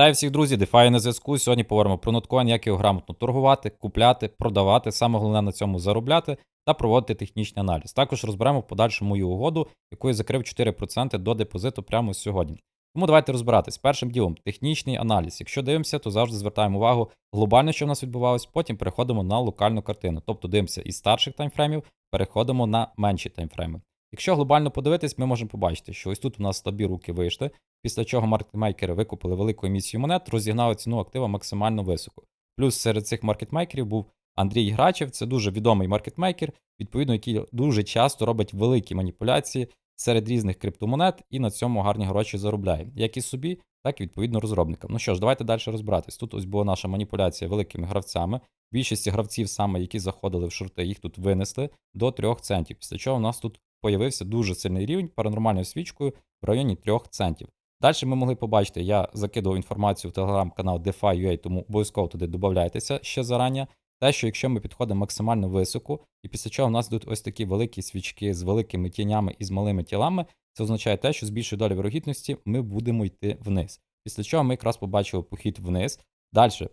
Вітаю всіх друзі, DeFi на зв'язку. Сьогодні поговоримо про ноткоін, як його грамотно торгувати, купляти, продавати, саме головне на цьому заробляти та проводити технічний аналіз. Також розберемо в подальшу мою угоду, яку я закрив 4% до депозиту прямо сьогодні. Тому давайте розбиратись. Першим ділом технічний аналіз. Якщо дивимося, то завжди звертаємо увагу глобально, що в нас відбувалось, потім переходимо на локальну картину. Тобто дивимося із старших таймфреймів, переходимо на менші таймфрейми. Якщо глобально подивитись, ми можемо побачити, що ось тут у нас слабі руки вийшли, після чого маркетмейкери викупили велику емісію монет, розігнали ціну актива максимально високо. Плюс серед цих маркетмейкерів був Андрій Грачев, це дуже відомий маркетмейкер, відповідно, який дуже часто робить великі маніпуляції серед різних криптомонет і на цьому гарні гроші заробляє, як і собі, так і відповідно розробникам. Ну що ж, давайте далі розбиратись. Тут ось була наша маніпуляція великими гравцями. Більшість гравців, саме які заходили в шорти, їх тут винесли до 3 центів. Після чого у нас тут появився дуже сильний рівень паранормальною свічкою в районі 3 центів. Далі ми могли побачити, я закидував інформацію в телеграм-канал DeFi.ua, тому обов'язково туди додавайтеся ще зарані. Те, що якщо ми підходимо максимально високо, і після чого в нас йдуть ось такі великі свічки з великими тінями і з малими тілами, це означає те, що з більшою долею вирогідності ми будемо йти вниз. Після чого ми якраз побачили похід вниз. Далі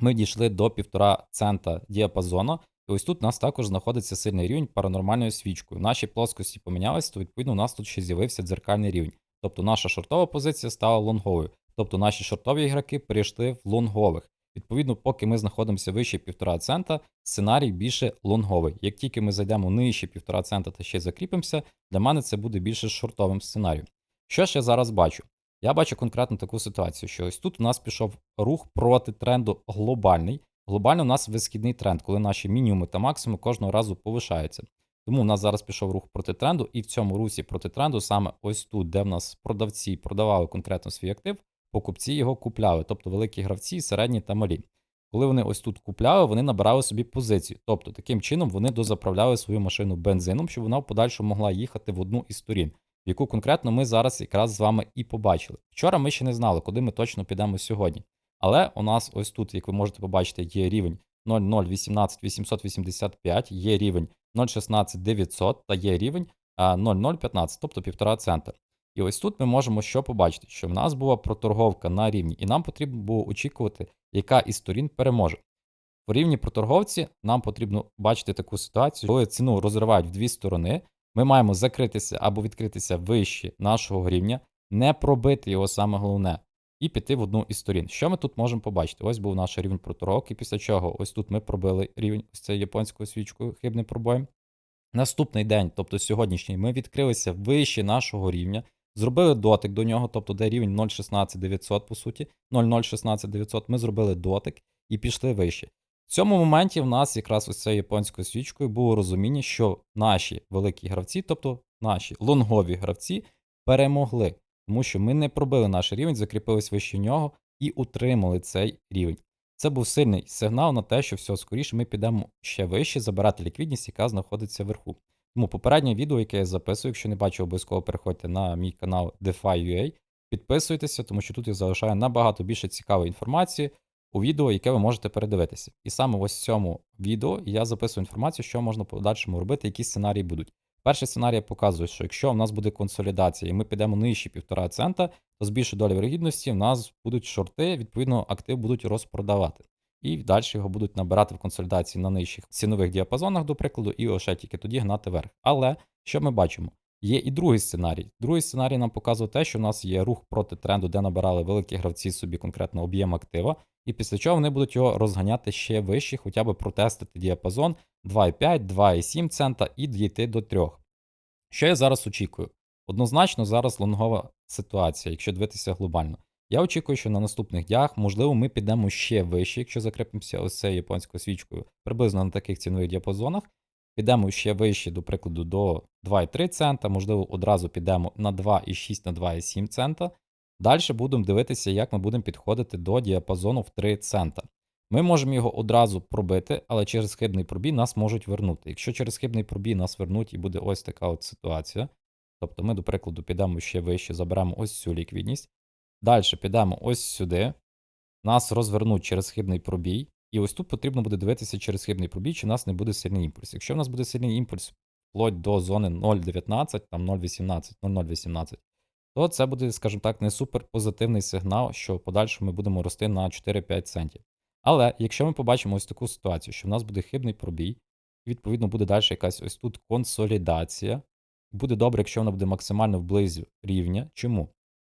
ми дійшли до 1,5 цента діапазону. І ось тут у нас також знаходиться сильний рівень паранормальною свічкою. Наші плоскості помінялися, то відповідно у нас тут ще з'явився дзеркальний рівень. Тобто наша шортова позиція стала лонговою. Тобто наші шортові ігроки перейшли в лонгових. Відповідно, поки ми знаходимося вище 1,5 цента, сценарій більше лонговий. Як тільки ми зайдемо нижче 1,5 цента та ще закріпимося, для мене це буде більше шортовим сценарієм. Що ж я зараз бачу? Я бачу конкретно таку ситуацію, що ось тут у нас пішов рух проти тренду глобальний. Глобально у нас висхідний тренд, коли наші мінімуми та максимуми кожного разу повишаються. Тому у нас зараз пішов рух проти тренду, і в цьому русі проти тренду, саме ось тут, де в нас продавці продавали конкретно свій актив, покупці його купляли, тобто великі гравці, середні та малі. Коли вони ось тут купляли, вони набирали собі позицію. Тобто, таким чином вони дозаправляли свою машину бензином, щоб вона в подальшому могла їхати в одну із сторін, яку конкретно ми зараз якраз з вами і побачили. Вчора ми ще не знали, куди ми точно підемо сьогодні. Але у нас ось тут, як ви можете побачити, є рівень 0,018 є рівень 0,16 та є рівень 0,015, тобто 1,5 цента. І ось тут ми можемо що побачити, що в нас була проторговка на рівні, і нам потрібно було очікувати, яка із сторін переможе. В рівні проторговці нам потрібно бачити таку ситуацію, коли ціну розривають в дві сторони. Ми маємо закритися або відкритися вище нашого рівня, не пробити його саме головне, і піти в одну із сторін. Що ми тут можемо побачити? Ось був наш рівень проторговки, після чого ось тут ми пробили рівень ось цією японською свічкою, хибний пробой. Наступний день, тобто сьогоднішній, ми відкрилися вище нашого рівня, зробили дотик до нього, тобто де рівень 0,16900, по суті, 0,016900, ми зробили дотик і пішли вище. В цьому моменті в нас якраз ось цією японською свічкою було розуміння, що наші великі гравці, тобто наші лонгові гравці, перемогли, тому що ми не пробили наш рівень, закріпились вище нього і утримали цей рівень. Це був сильний сигнал на те, що все скоріше ми підемо ще вище забирати ліквідність, яка знаходиться вверху. Тому попереднє відео, яке я записую, якщо не бачив, обов'язково переходьте на мій канал DeFi.ua, підписуйтеся, тому що тут я залишаю набагато більше цікавої інформації у відео, яке ви можете передивитися. І саме ось в цьому відео я записую інформацію, що можна подальшому робити, які сценарії будуть. Перший сценарій показує, що якщо в нас буде консолідація і ми підемо нижче 1,5 цента, то з більшою долею вирогідності в нас будуть шорти, відповідно, актив будуть розпродавати. І далі його будуть набирати в консолідації на нижчих цінових діапазонах, до прикладу, і лише тільки тоді гнати вверх. Але що ми бачимо? Є і другий сценарій. Другий сценарій нам показує те, що в нас є рух проти тренду, де набирали великі гравці собі конкретно об'єм актива, і після чого вони будуть його розганяти ще вище, хоча б протестити діапазон 2,5, 2,7 цента і дійти до 3. Що я зараз очікую? Однозначно, зараз лонгова ситуація, якщо дивитися глобально. Я очікую, що на наступних днях, можливо, ми підемо ще вище, якщо закріпимося ось цією японською свічкою, приблизно на таких цінових діапазонах. Підемо ще вище, до прикладу, до 2,3 цента, можливо, одразу підемо на 2,6 на 2,7 цента. Далі будемо дивитися, як ми будемо підходити до діапазону в 3 цента. Ми можемо його одразу пробити, але через хибний пробій нас можуть вернути. Якщо через хибний пробій нас вернуть і буде ось така от ситуація, тобто ми, до прикладу, підемо ще вище, заберемо ось цю ліквідність. Далі підемо ось сюди, нас розвернуть через хибний пробій, і ось тут потрібно буде дивитися через хибний пробій, чи у нас не буде сильний імпульс. Якщо в нас буде сильний імпульс вплоть до зони 0,19, там 0,18, 0,018, то це буде, скажімо так, не супер позитивний сигнал, що в подальшому ми будемо рости на 4-5 центів. Але якщо ми побачимо ось таку ситуацію, що в нас буде хибний пробій, відповідно буде далі якась ось тут консолідація. Буде добре, якщо вона буде максимально вблизі рівня. Чому?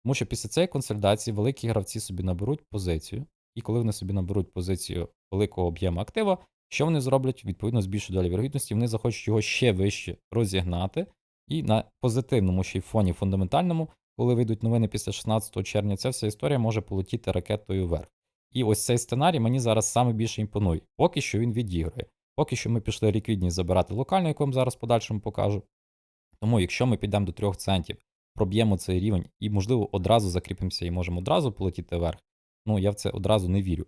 Тому що після цієї консолідації великі гравці собі наберуть позицію, і коли вони собі наберуть позицію великого об'єму актива, що вони зроблять? Відповідно, збільшують долі вірогідності, вони захочуть його ще вище розігнати. І на позитивному ще й фоні фундаментальному, коли вийдуть новини після 16 червня, ця вся історія може полетіти ракетою вверх. І ось цей сценарій мені зараз саме більше імпонує. Поки що він відіграє. Поки що ми пішли ліквідність забирати локально, яку я вам зараз подальшому покажу. Тому, якщо ми підемо до 3 центів, проб'ємо цей рівень і, можливо, одразу закріпимося і можемо одразу полетіти вверх, ну я в це одразу не вірю.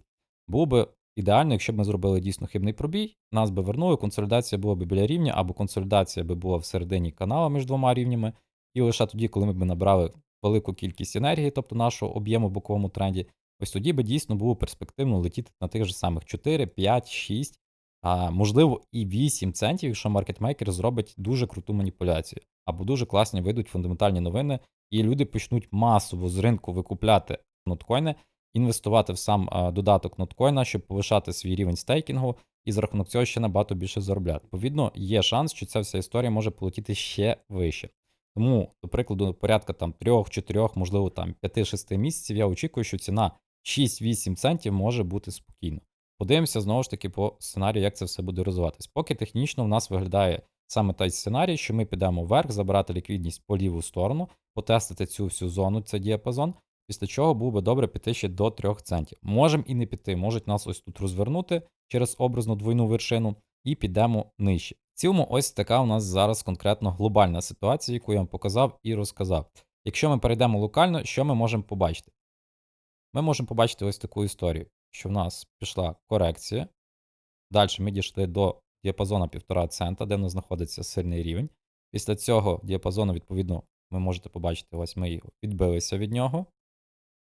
Було би ідеально, якщо б ми зробили дійсно хибний пробій, нас би вернули, консолідація була б біля рівня, або консолідація би була всередині канала між двома рівнями, і лише тоді, коли ми б набрали велику кількість енергії, тобто нашого об'єму в боковому тренді, ось тоді би дійсно було перспективно летіти на тих же самих 4, 5, 6, а можливо і 8 центів, якщо маркетмейкер зробить дуже круту маніпуляцію, або дуже класні вийдуть фундаментальні новини, і люди почнуть масово з ринку викупляти ноткоїни, інвестувати в сам додаток ноткоїна, щоб повишати свій рівень стейкінгу, і за рахунок цього ще набагато більше заробляти. Відповідно, є шанс, що ця вся історія може полетіти ще вище. Тому, до прикладу, порядка там 3, 4, можливо, там 5-6 місяців, я очікую, що ціна 6-8 центів може бути спокійно. Подивимося знову ж таки по сценарію, як це все буде розвиватись. Поки технічно в нас виглядає саме той сценарій, що ми підемо вверх, забирати ліквідність по ліву сторону, потестити цю всю зону, цей діапазон, після чого було би добре піти ще до 3 центів. Можемо і не піти, можуть нас ось тут розвернути через образну двойну вершину, і підемо нижче. В цілому, ось така у нас зараз конкретно глобальна ситуація, яку я вам показав і розказав. Якщо ми перейдемо локально, що ми можемо побачити? Ми можемо побачити ось таку історію, що в нас пішла корекція. Далі ми дійшли до діапазону 1,5 цента, де в нас знаходиться сильний рівень. Після цього діапазону, відповідно, ви можете побачити, ось ми відбилися від нього.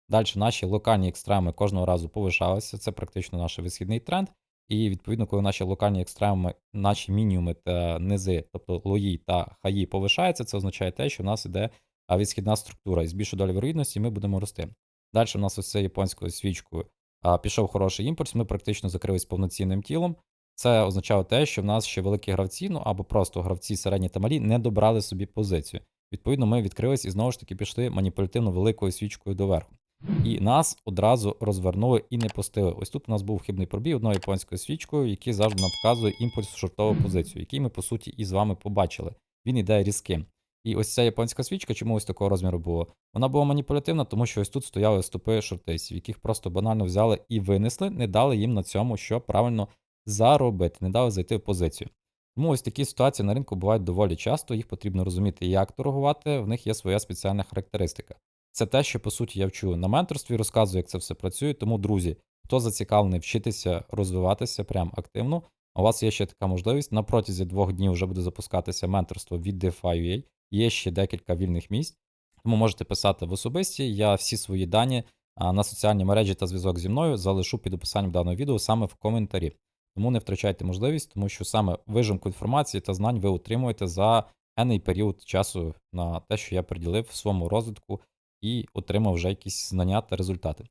Далі наші локальні екстремуми кожного разу повишалися. Це практично наш висхідний тренд. І відповідно, коли наші локальні екстремуми, наші мінімуми та низи, тобто лої та хаї повишаються, це означає те, що в нас іде відсхідна структура і з більшою долі вірогідності ми будемо рости. Далі у нас ось це японською свічкою пішов хороший імпульс, ми практично закрились повноцінним тілом. Це означало те, що в нас ще великі гравці, ну або просто гравці середні та малі, не добрали собі позицію. Відповідно, ми відкрились і знову ж таки пішли маніпулятивно великою свічкою доверху. І нас одразу розвернули і не пустили. Ось тут у нас був хибний пробій одною японською свічкою, який завжди нам показує імпульс в шортову позицію, який ми, по суті, і з вами побачили. Він іде різким. І ось ця японська свічка, чому ось такого розміру було? Вона була маніпулятивна, тому що ось тут стояли стопи шортисів, яких просто банально взяли і винесли, не дали їм на цьому, що правильно заробити, не дали зайти в позицію. Тому ось такі ситуації на ринку бувають доволі часто, їх потрібно розуміти, як торгувати, в них є своя спеціальна характеристика. Це те, що по суті я вчу на менторстві, розказую, як це все працює. Тому, друзі, хто зацікавлений вчитися розвиватися прям активно, у вас є ще така можливість. На протязі двох днів вже буде запускатися менторство від DeFi.ua. Є ще декілька вільних місць, тому можете писати в особисті. Я всі свої дані на соціальні мережі та зв'язок зі мною залишу під описанням даного відео саме в коментарі. Тому не втрачайте можливість, тому що саме вижимку інформації та знань ви отримуєте за енний період часу на те, що я приділив в своєму розвитку і отримав вже якісь знання та результати.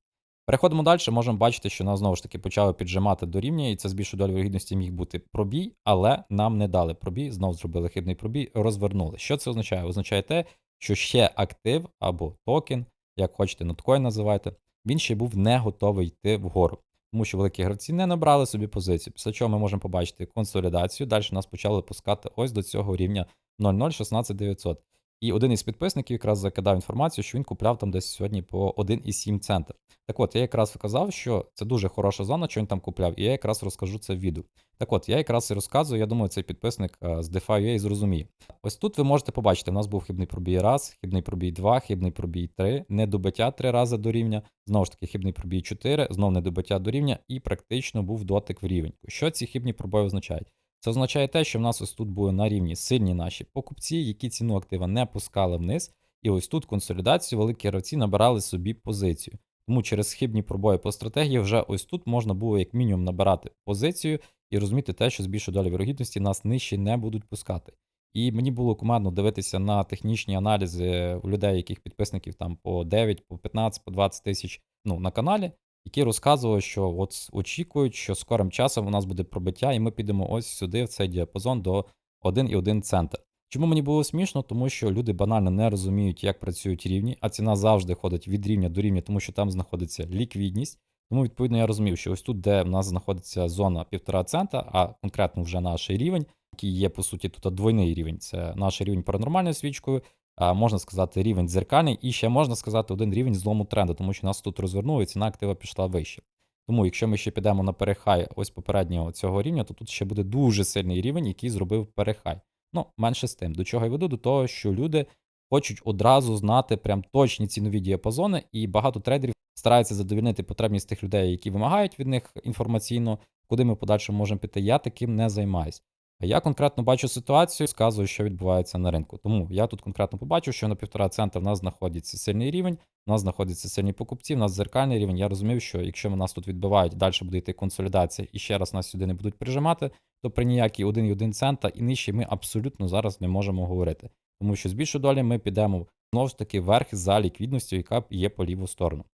Переходимо далі, можемо бачити, що нас знову ж таки почали піджимати до рівня, і це з більшою долею вірогідності міг бути пробій, але нам не дали пробій, знову зробили хибний пробій, розвернули. Що це означає? Означає те, що ще актив або токен, як хочете, ноткоін називайте, він ще був не готовий йти вгору. Тому що великі гравці не набрали собі позицію. Після чого ми можемо побачити консолідацію. Далі нас почали пускати ось до цього рівня 0016900. І один із підписників якраз закидав інформацію, що він купляв там десь сьогодні по 1,7 цента. Так от, я якраз вказав, що це дуже хороша зона, що він там купляв, і я якраз розкажу це в відео. Так от, я якраз і розказую, я думаю, цей підписник з DeFi.ua зрозуміє. Ось тут ви можете побачити, у нас був хибний пробій раз, хибний пробій 2, хибний пробій 3, недобиття 3 рази до рівня, знову ж таки, хибний пробій 4, знов недобиття до рівня, і практично був дотик в рівень. Що ці хибні пробої означають? Це означає те, що в нас ось тут були на рівні сильні наші покупці, які ціну актива не пускали вниз. І ось тут консолідацію великі гравці набирали собі позицію. Тому через хибні пробої по стратегії вже ось тут можна було як мінімум набирати позицію і розуміти те, що з більшою долі вірогідності нас нижче не будуть пускати. І мені було кумедно дивитися на технічні аналізи у людей, яких підписників там по 9, по 15, по 20 тисяч ну, на каналі, які розказували, що от очікують, що скорим часом у нас буде пробиття, і ми підемо ось сюди, в цей діапазон до 1,1 центр. Чому мені було смішно? Тому що люди банально не розуміють, як працюють рівні, а ціна завжди ходить від рівня до рівня, тому що там знаходиться ліквідність. Тому, відповідно, я розумів, що ось тут, де в нас знаходиться зона 1,5 цента, а конкретно вже наш рівень, який є, по суті, тут двойний рівень. Це наш рівень паранормальною свічкою, можна сказати, рівень дзеркальний, і ще можна сказати один рівень злому тренду, тому що нас тут розвернуло, і ціна актива пішла вище. Тому, якщо ми ще підемо на перехай ось попереднього цього рівня, то тут ще буде дуже сильний рівень, який зробив перехай. Ну, менше з тим. До чого я веду? До того, що люди хочуть одразу знати прям точні цінові діапазони, і багато трейдерів стараються задовільнити потребність тих людей, які вимагають від них інформаційно, куди ми в подальшому можемо піти. Я таким не займаюсь. Я конкретно бачу ситуацію, сказую, що відбувається на ринку. Тому я тут конкретно побачив, що на півтора цента в нас знаходиться сильний рівень, у нас знаходяться сильні покупці, в нас зеркальний рівень. Я розумів, що якщо нас тут відбивають, далі буде йти консолідація і ще раз нас сюди не будуть прижимати, то при ніякій 1,1 цента і нижче ми абсолютно зараз не можемо говорити. Тому що з більшої долі ми підемо знову ж таки вверх за ліквідністю, яка є по ліву сторону.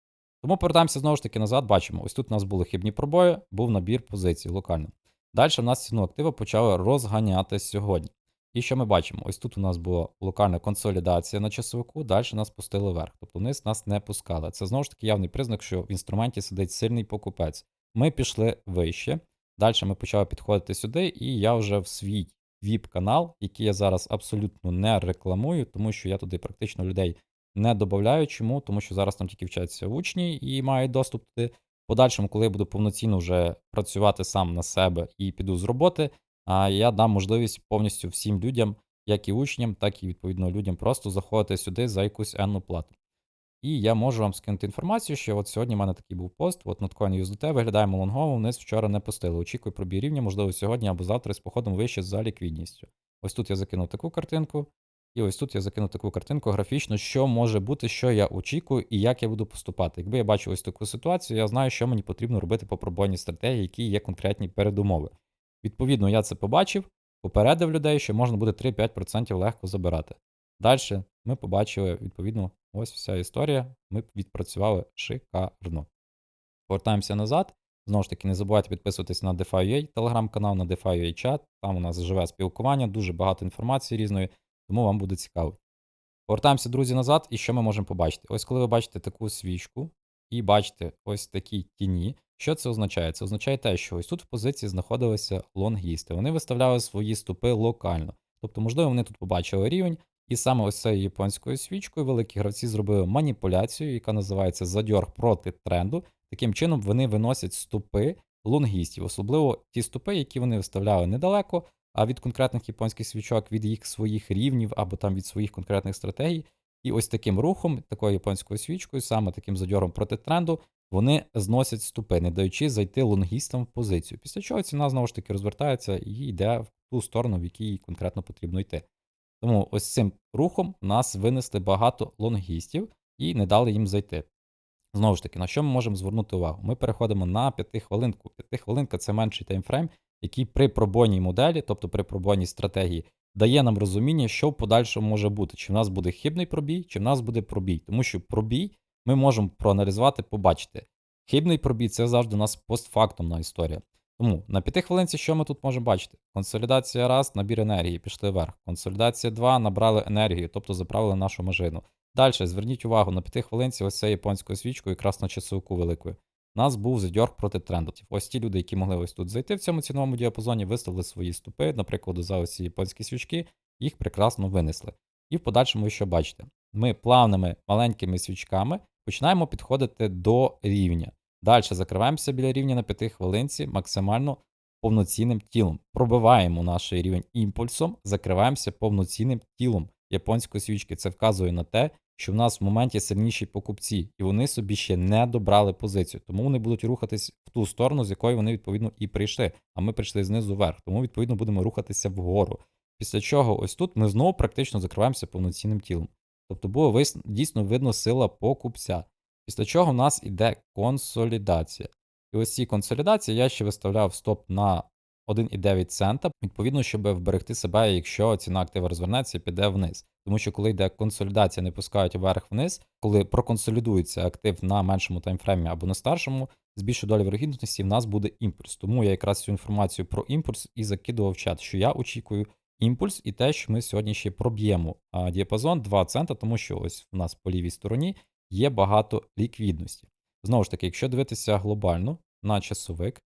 Тому повертаємося знову ж таки назад. Бачимо, ось тут у нас були хибні пробої, був набір позицій локально. Далі в нас ціну актива почали розганяти сьогодні. І що ми бачимо? Ось тут у нас була локальна консолідація на часовику, далі нас пустили вверх. Тобто вниз нас не пускали. Це знову ж таки явний признак, що в інструменті сидить сильний покупець. Ми пішли вище. Далі ми почали підходити сюди, і я вже в свій віп-канал, який я зараз абсолютно не рекламую, тому що я туди практично людей не додаю. Чому? Тому що зараз там тільки вчаться учні і мають доступ туди. Подальшому, коли я буду повноцінно вже працювати сам на себе і піду з роботи, а я дам можливість повністю всім людям, як і учням, так і відповідно людям, просто заходити сюди за якусь енну плату. І я можу вам скинути інформацію, що от сьогодні в мене такий був пост. От Notcoin USDT виглядає лонгово, вниз вчора не пустили. Очікую пробій рівня, можливо, сьогодні або завтра з походом вище за ліквідністю. Ось тут я закинув таку картинку, і ось тут я закинув таку картинку графічно, що може бути, що я очікую і як я буду поступати. Якби я бачив ось таку ситуацію, я знаю, що мені потрібно робити по пробойній стратегії, які є конкретні передумови. Відповідно, я це побачив, попередив людей, що можна буде 3-5% легко забирати. Далі ми побачили, відповідно, ось вся історія. Ми відпрацювали шикарно. Повертаємося назад. Знову ж таки, не забувайте підписуватись на DeFi.ua телеграм-канал, на DeFi.ua чат. Там у нас живе спілкування, дуже багато інформації різної, тому вам буде цікаво. Повертаємося, друзі, назад, і що ми можемо побачити? Ось коли ви бачите таку свічку і бачите ось такі тіні, що це означає? Це означає те, що ось тут в позиції знаходилися лонгісти. Вони виставляли свої стопи локально. Тобто, можливо, вони тут побачили рівень, і саме ось цією японською свічкою великі гравці зробили маніпуляцію, яка називається задьорг проти тренду. Таким чином вони виносять стопи лонгістів, особливо ті стопи, які вони виставляли недалеко, а від конкретних японських свічок, від їх своїх рівнів або там від своїх конкретних стратегій. І ось таким рухом, такою японською свічкою, саме таким задьором проти тренду, вони зносять ступи, не даючи зайти лонгістам в позицію. Після чого ціна знову ж таки розвертається і йде в ту сторону, в якій конкретно потрібно йти. Тому ось цим рухом нас винесли багато лонгістів і не дали їм зайти. Знову ж таки, на що ми можемо звернути увагу? Ми переходимо на 5 хвилинку. 5 хвилинка це менший таймфрейм, який при пробойній моделі, тобто при пробойній стратегії, дає нам розуміння, що в подальшому може бути. Чи в нас буде хибний пробій, чи в нас буде пробій. Тому що пробій ми можемо проаналізувати, побачити. Хибний пробій це завжди у нас постфактумна історія. Тому на 5 хвилинці що ми тут можемо бачити? Консолідація раз, набір енергії, пішли вверх. Консолідація 2, набрали енергію, тобто заправили нашу машину. Далі, зверніть увагу, на 5 хвилинці ось це японською свічкою, якраз на часовику великою. Нас був задьорг проти тренду. Ось ті люди, які могли ось тут зайти в цьому ціновому діапазоні, виставили свої ступи, наприклад, за ось ці японські свічки, їх прекрасно винесли. І в подальшому, ви що бачите, ми плавними маленькими свічками починаємо підходити до рівня. Далі закриваємося біля рівня на 5 хвилинці максимально повноцінним тілом. Пробиваємо наш рівень імпульсом, закриваємося повноцінним тілом японської свічки. Це вказує на те, що в нас в моменті сильніші покупці, і вони собі ще не добрали позицію. Тому вони будуть рухатись в ту сторону, з якої вони відповідно і прийшли. А ми прийшли знизу вверх. Тому відповідно будемо рухатися вгору. Після чого ось тут ми знову практично закриваємося повноцінним тілом. Тобто було дійсно видно сила покупця. Після чого в нас іде консолідація. І ось ці консолідації я ще виставляв стоп на 1,9 цента, відповідно, щоб вберегти себе, якщо ціна актива розвернеться і піде вниз. Тому що коли йде консолідація, не пускають вверх-вниз, коли проконсолідується актив на меншому таймфреймі або на старшому, з більшою долею вирогідності в нас буде імпульс. Тому я якраз цю інформацію про імпульс і закидував в чат, що я очікую імпульс і те, що ми сьогодні ще проб'ємо діапазон 2 цента, тому що ось у нас по лівій стороні є багато ліквідності. Знову ж таки, якщо дивитися глобально на часовик,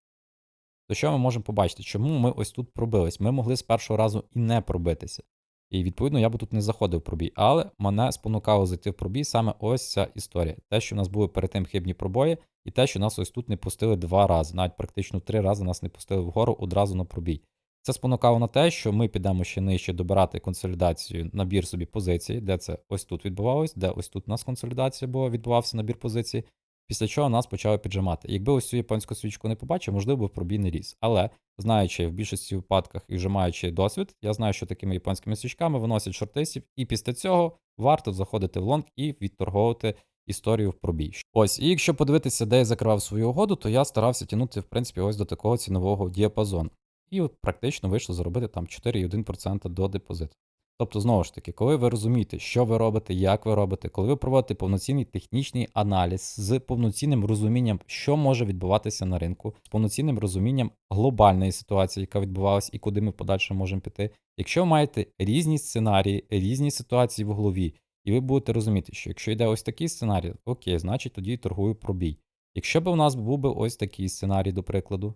то що ми можемо побачити? Чому ми ось тут пробились? Ми могли з першого разу і не пробитися. І відповідно я би тут не заходив в пробій, але мене спонукало зайти в пробій саме ось ця історія. Те, що в нас були перед тим хибні пробої, і те, що нас ось тут не пустили два рази, навіть практично три рази нас не пустили вгору одразу на пробій. Це спонукало на те, що ми підемо ще нижче добирати консолідацію, набір собі позицій, де це ось тут відбувалось, де ось тут у нас консолідація була, відбувався набір позицій, після чого нас почали піджимати. Якби ось цю японську свічку не побачив, можливо, б пробій не ріс. Але знаючи в більшості випадках і вже маючи досвід, я знаю, що такими японськими свічками виносять шортисів, і після цього варто заходити в лонг і відторговувати історію в пробій. Ось, і якщо подивитися, де я закривав свою угоду, то я старався тягнути, в принципі, ось до такого цінового діапазону. І от практично вийшло заробити там 4,1% до депозиту. Тобто, знову ж таки, коли ви розумієте, що ви робите, як ви робите, коли ви проводите повноцінний технічний аналіз з повноцінним розумінням, що може відбуватися на ринку, з повноцінним розумінням глобальної ситуації, яка відбувалась, і куди ми подальше можемо піти. Якщо ви маєте різні сценарії, різні ситуації в голові, і ви будете розуміти, що якщо йде ось такий сценарій, окей, значить тоді торгую пробій. Якщо б у нас був би ось такий сценарій, до прикладу,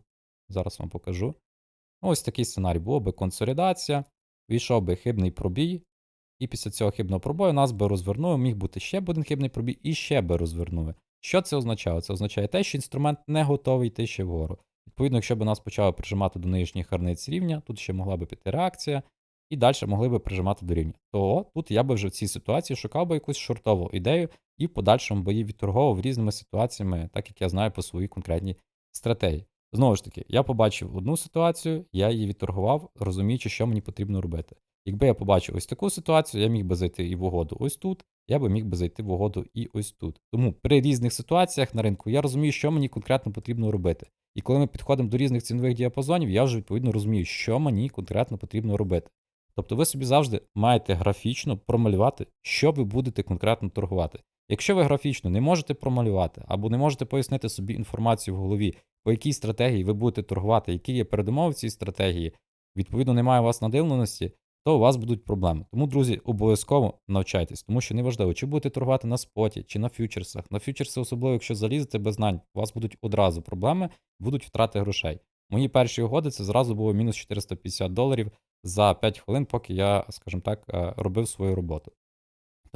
зараз вам покажу. Ось такий сценарій була би консолідація, війшов би хибний пробій, і після цього хибного пробою нас би розвернули, міг бути ще один хибний пробій і ще би розвернули. Що це означає? Це означає те, що інструмент не готовий йти ще вгору. Відповідно, якщо б нас почали прижимати до нижніх гарниць рівня, тут ще могла би піти реакція, і далі могли би прижимати до рівня. То тут я би вже в цій ситуації шукав би якусь шортову ідею і в подальшому бої відторговував різними ситуаціями, так як я знаю по своїй конкретній стратегії. Знову ж таки, я побачив одну ситуацію, я її відторгував, розуміючи, що мені потрібно робити. Якби я побачив ось таку ситуацію, я міг би зайти і в угоду ось тут, я би міг би зайти в угоду і ось тут. Тому при різних ситуаціях на ринку я розумію, що мені конкретно потрібно робити. І коли ми підходимо до різних цінових діапазонів, я вже відповідно розумію, що мені конкретно потрібно робити. Тобто ви собі завжди маєте графічно промалювати, що ви будете конкретно торгувати. Якщо ви графічно не можете промалювати або не можете пояснити собі інформацію в голові, по якій стратегії ви будете торгувати, які є передумови цій стратегії, відповідно, немає у вас надивленості, то у вас будуть проблеми. Тому, друзі, обов'язково навчайтесь, тому що неважливо, чи будете торгувати на споті, чи на фьючерсах. На фьючерси, особливо, якщо залізете без знань, у вас будуть одразу проблеми, будуть втрати грошей. Мої перші угоди це зразу було мінус 450 доларів за 5 хвилин, поки я, скажімо так, е, робив свою роботу.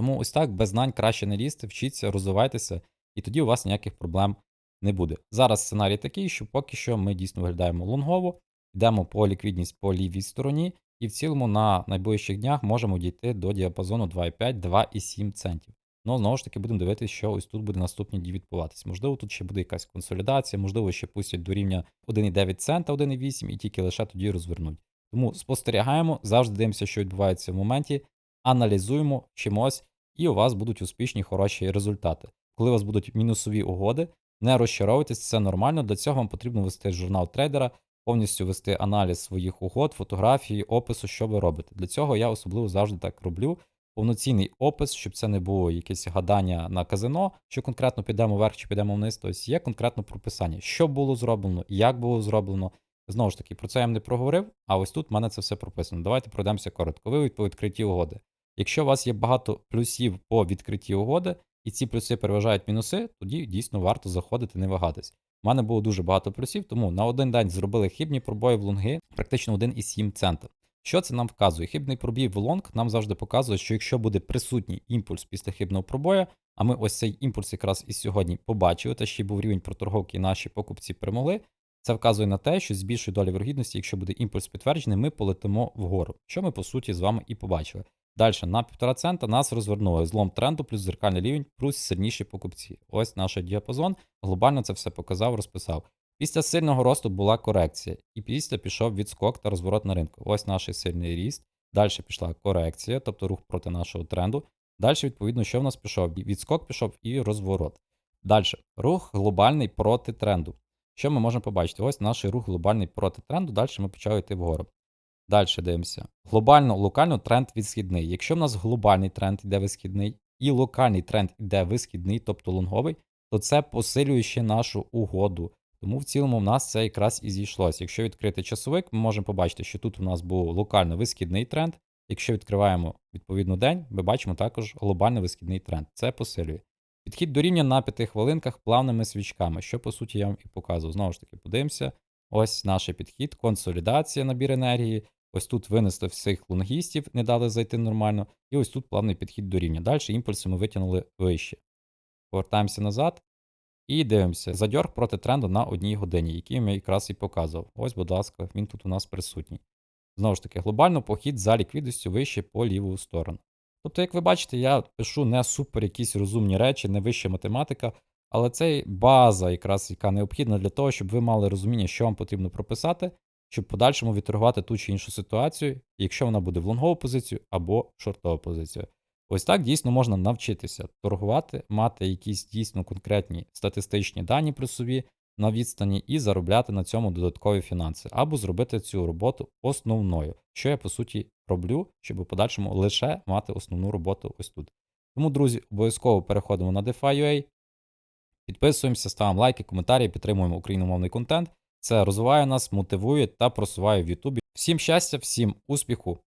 Тому ось так без знань краще не лізти, вчіться, розвивайтеся, і тоді у вас ніяких проблем не буде. Зараз сценарій такий, що поки що ми дійсно виглядаємо лонгово, йдемо по ліквідність по лівій стороні, і в цілому на найближчих днях можемо дійти до діапазону 2,5-2,7 центів. Ну, знову ж таки, будемо дивитися, що ось тут буде наступні дії відбуватись. Можливо, тут ще буде якась консолідація, можливо, ще пустять до рівня 1,9 цента, 1,8 і тільки лише тоді розвернуть. Тому спостерігаємо, завжди дивимося, що відбувається в моменті, аналізуємо, вчимось, і у вас будуть успішні, хороші результати. Коли у вас будуть мінусові угоди, не розчаровуйтесь, це нормально. Для цього вам потрібно вести журнал трейдера, повністю вести аналіз своїх угод, фотографії, опису, що ви робите. Для цього я особливо завжди так роблю. Повноцінний опис, щоб це не було якесь гадання на казино, що конкретно підемо вверх чи підемо вниз. Тобто є конкретно прописання, що було зроблено, як було зроблено. Знову ж таки, про це я вам не проговорив, а ось тут в мене це все прописано. Давайте пройдемося коротко. Ви по відкритті угоди. Якщо у вас є багато плюсів по відкритті угоди, і ці плюси переважають мінуси, тоді дійсно варто заходити, не вагатись. У мене було дуже багато плюсів, тому на один день зробили хибні пробої в лонги, практично 1,7 цента. Що це нам вказує? Хибний пробій в лонг нам завжди показує, що якщо буде присутній імпульс після хибного пробою, а ми ось цей імпульс якраз і сьогодні побачили, та ще був рівень проторговки, і наші покупці перемогли. Це вказує на те, що з більшою долі вергідності, якщо буде імпульс підтверджений, ми полетимо вгору, що ми по суті з вами і побачили. Далі на 1,5 цента нас розвернули злом тренду, плюс зеркальний рівень, плюс сильніші покупці. Ось наш діапазон. Глобально це все показав, розписав. Після сильного росту була корекція, і після пішов відскок та розворот на ринку. Ось наш сильний ріст. Далі пішла корекція, тобто рух проти нашого тренду. Далі, відповідно, що в нас пішов? Відскок пішов і розворот. Далі рух глобальний проти тренду. Що ми можемо побачити? Ось наш рух глобальний проти тренду, далі ми почали йти вгору. Далі дивимося. Глобально, локально тренд відсхідний. Якщо в нас глобальний тренд йде висхідний і локальний тренд йде висхідний, тобто лонговий, то це посилює ще нашу угоду. Тому в цілому в нас це якраз і зійшлося. Якщо відкрити часовик, ми можемо побачити, що тут у нас був локально висхідний тренд. Якщо відкриваємо відповідно день, ми бачимо також глобальний висхідний тренд. Це посилює. Підхід до рівня на 5 хвилинках плавними свічками, що по суті я вам і показував. Знову ж таки, подивимося. Ось наш підхід, консолідація, набір енергії. Ось тут винесли всіх лонгістів, не дали зайти нормально. І ось тут плавний підхід до рівня. Далі імпульси ми витягнули вище. Повертаємося назад. І дивимося. Задьорг проти тренду на одній годині, який я якраз і показував. Ось, будь ласка, він тут у нас присутній. Знову ж таки, глобально похід за ліквідністю вище по ліву сторону. Тобто, як ви бачите, я пишу не супер якісь розумні речі, не вища математика, але це база, якраз яка необхідна для того, щоб ви мали розуміння, що вам потрібно прописати, щоб подальшому відторгувати ту чи іншу ситуацію, якщо вона буде в лонгову позицію або в шортову позицію. Ось так дійсно можна навчитися торгувати, мати якісь дійсно конкретні статистичні дані при собі на відстані і заробляти на цьому додаткові фінанси, або зробити цю роботу основною, що я по суті роблю, щоб у подальшому лише мати основну роботу ось тут. Тому, друзі, обов'язково переходимо на DeFi.ua, підписуємося, ставимо лайки, коментарі, підтримуємо україномовний контент. Це розвиває нас, мотивує та просуває в Ютубі. Всім щастя, всім успіху!